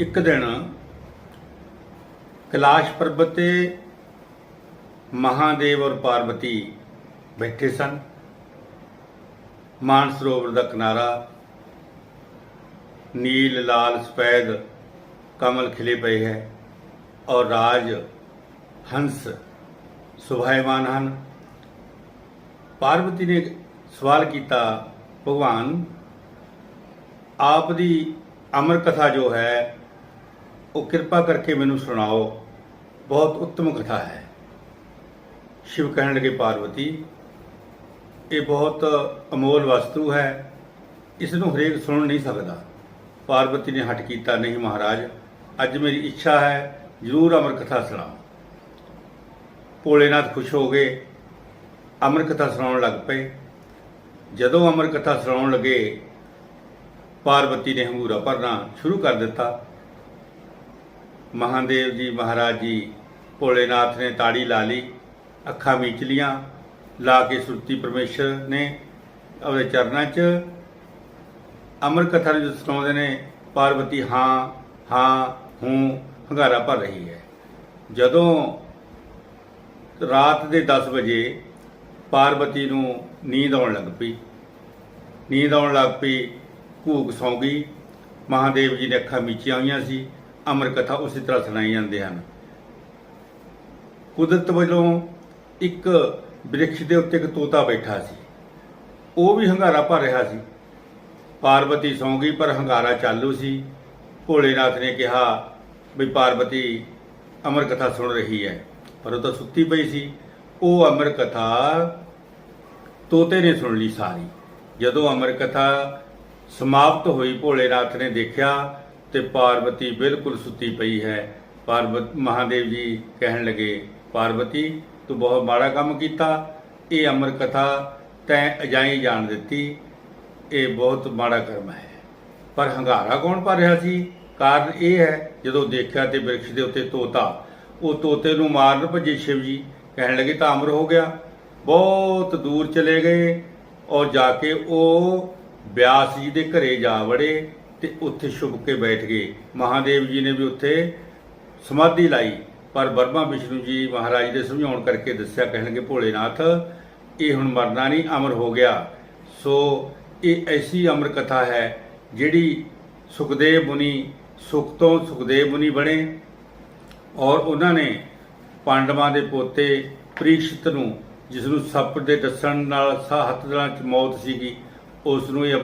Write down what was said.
ਇੱਕ ਦਿਨ ਕੈਲਾਸ਼ ਪਰਬਤ ਤੇ ਮਹਾਦੇਵ ਔਰ ਪਾਰਵਤੀ ਬੈਠੇ ਸਨ। ਮਾਨ ਸਰੋਵਰ ਦਾ ਕਿਨਾਰਾ, ਨੀਲ, ਲਾਲ, ਸਫੈਦ, ਕਮਲ ਖਿਲੇ ਪਏ ਹੈ ਔਰ ਰਾਜ, ਹੰਸ ਸੁਭਾਇਮਾਨ ਹਨ। ਪਾਰਵਤੀ ਨੇ ਸਵਾਲ ਕੀਤਾ, ਭਗਵਾਨ, ਆਪ ਦੀ ਅਮਰ ਕਥਾ ਜੋ ਹੈ ਉਹ ਕਿਰਪਾ ਕਰਕੇ ਮੈਨੂੰ ਸੁਣਾਓ। ਬਹੁਤ ਉੱਤਮ ਕਥਾ ਹੈ। ਸ਼ਿਵ ਕਹਿਣ ਲੱਗੇ, ਪਾਰਵਤੀ, ਇਹ ਬਹੁਤ ਅਮੋਲ ਵਸਤੂ ਹੈ। ਇਸ ਨੂੰ ਹਰੇਕ ਸੁਣ ਨਹੀਂ ਸਕਦਾ। ਪਾਰਵਤੀ ਨੇ ਹਟ ਕੀਤਾ, ਨਹੀਂ ਮਹਾਰਾਜ, ਅੱਜ ਮੇਰੀ ਇੱਛਾ ਹੈ, ਜ਼ਰੂਰ ਅਮਰ ਕਥਾ ਸੁਣਾਓ। ਭੋਲੇਨਾਥ ਖੁਸ਼ ਹੋ ਗਏ। ਅਮਰ ਕਥਾ ਸੁਣਾਉਣ ਲੱਗ ਪਏ। ਜਦੋਂ ਅਮਰ ਕਥਾ ਸੁਣਾਉਣ ਲੱਗੇ, ਪਾਰਵਤੀ ਨੇ ਹੰਗੂਰਾ ਭਰਨਾ ਸ਼ੁਰੂ ਕਰ ਦਿੱਤਾ। ਮਹਾਦੇਵ ਜੀ ਮਹਾਰਾਜ ਜੀ ਭੋਲੇਨਾਥ ਨੇ ਤਾੜੀ ਲਾ ਲਈ, ਅੱਖਾਂ ਮੀਚ ਲੀਆਂ, ਲਾ ਕੇ ਸੁਰਤੀ ਪਰਮੇਸ਼ਰ ਨੇ ਉਹਦੇ ਚਰਨਾਂ 'ਚ ਅਮਰ ਕਥਾ ਨੂੰ ਸੁਣਾਉਂਦੇ ਨੇ ਪਾਰਵਤੀ ਹਾਂ ਹਾਂ, ਹੂੰ, ਹੰਗਾਰਾ ਭਰ ਰਹੀ ਹੈ। ਜਦੋਂ ਰਾਤ ਦੇ 10 ਵਜੇ ਪਾਰਵਤੀ ਨੂੰ ਨੀਂਦ ਆਉਣ ਲੱਗ ਪਈ, ਨੀਂਦ ਆਉਣ ਲੱਗ ਪਈ, ਭੂਖ ਸੌਂ ਗਈ, ਮਹਾਦੇਵ ਜੀ ਨੇ ਅੱਖਾਂ ਮੀਚੀਆਂ ਹੋਈਆਂ ਸੀ। ਅਮਰ ਕਥਾ ਉਸੇ ਤਰ੍ਹਾਂ ਸੁਣਾਈ ਜਾਂਦੇ ਹਨ। ਕੁਦਰਤ ਵੱਲੋਂ ਇੱਕ ਬ੍ਰਿਕਸ਼ ਦੇ ਉੱਤੇ ਇੱਕ ਤੋਤਾ ਬੈਠਾ ਸੀ। ਉਹ ਵੀ ਹੰਗਾਰਾ ਭਰ ਰਿਹਾ ਸੀ। ਪਾਰਵਤੀ ਸੌਂ ਗਈ, ਪਰ ਹੰਗਾਰਾ ਚਾਲੂ ਸੀ। ਭੋਲੇਨਾਥ ਨੇ ਕਿਹਾ ਵੀ ਪਾਰਵਤੀ ਅਮਰ ਕਥਾ ਸੁਣ ਰਹੀ ਹੈ, ਪਰ ਉਹ ਤਾਂ ਸੁੱਤੀ ਪਈ ਸੀ। ਉਹ ਅਮਰ ਕਥਾ ਤੋਤੇ ਨੇ ਸੁਣ ਲਈ ਸਾਰੀ। ਜਦੋਂ ਅਮਰ ਕਥਾ ਸਮਾਪਤ ਹੋਈ, ਭੋਲੇਨਾਥ ਨੇ ਦੇਖਿਆ ਤੇ ਪਾਰਵਤੀ ਬਿਲਕੁਲ ਸੁੱਤੀ ਪਈ ਹੈ। ਪਾਰਵਤ, ਮਹਾਦੇਵ ਜੀ ਕਹਿਣ ਲੱਗੇ, ਪਾਰਵਤੀ, ਤੂੰ ਬਹੁਤ ਮਾੜਾ ਕੰਮ ਕੀਤਾ। ਇਹ ਅਮਰ ਕਥਾ ਤੈਂ ਅਜਾਈ ਜਾਣ ਦਿੱਤੀ। ਇਹ ਬਹੁਤ ਮਾੜਾ ਕਰਮ ਹੈ। ਪਰ ਹੰਗਾਰਾ ਕੌਣ ਭਰ ਰਿਹਾ ਸੀ? ਕਾਰਨ ਇਹ ਹੈ, ਜਦੋਂ ਦੇਖਿਆ ਤੇ ਬਿਰਖ ਦੇ ਉੱਤੇ ਤੋਤਾ, ਉਹ ਤੋਤੇ ਨੂੰ ਮਾਰਨ ਭੱਜੇ ਸ਼ਿਵ ਜੀ। ਕਹਿਣ ਲੱਗੇ, ਤਾਂ ਅਮਰ ਹੋ ਗਿਆ। ਬਹੁਤ ਦੂਰ ਚਲੇ ਗਏ ਔਰ ਜਾ ਕੇ ਉਹ ਬਿਆਸ ਜੀ ਦੇ ਘਰੇ ਜਾ ਵੜੇ। ਤੇ ਉੱਥੇ ਛੁਪ ਕੇ ਬੈਠ ਗਏ। ਮਹਾਦੇਵ ਜੀ ਨੇ ਵੀ ਉੱਥੇ ਸਮਾਧੀ ਲਾਈ। ਪਰ ਬਰਮਾ ਵਿਸ਼ਨੂੰ ਜੀ ਮਹਾਰਾਜ ਦੇ ਸਮਝਾਉਣ ਕਰਕੇ ਦੱਸਿਆ, ਕਹਿਣਗੇ ਭੋਲੇਨਾਥ, ਇਹ ਹੁਣ ਮਰਨਾ ਨਹੀਂ, ਅਮਰ ਹੋ ਗਿਆ। ਸੋ ਇਹ ਐਸੀ ਅਮਰ ਕਥਾ ਹੈ ਜਿਹੜੀ ਸੁਖਦੇਵ ਮੁਨੀ ਸੁਖ ਤੋਂ ਸੁਖਦੇਵ ਮੁਨੀ ਬਣੇ ਔਰ ਉਹਨਾਂ ਨੇ ਪਾਂਡਵਾਂ ਦੇ ਪੋਤੇ ਪ੍ਰੀਕਸ਼ਿਤ ਨੂੰ ਜਿਸ ਨੂੰ ਸੱਪ ਦੇ ਦੱਸਣ ਨਾਲ ਸਾ ਹੱਥ ਨਾਲ ਚ ਮੌਤ ਸੀਗੀ ਉਸ ਨੂੰ ਇਹ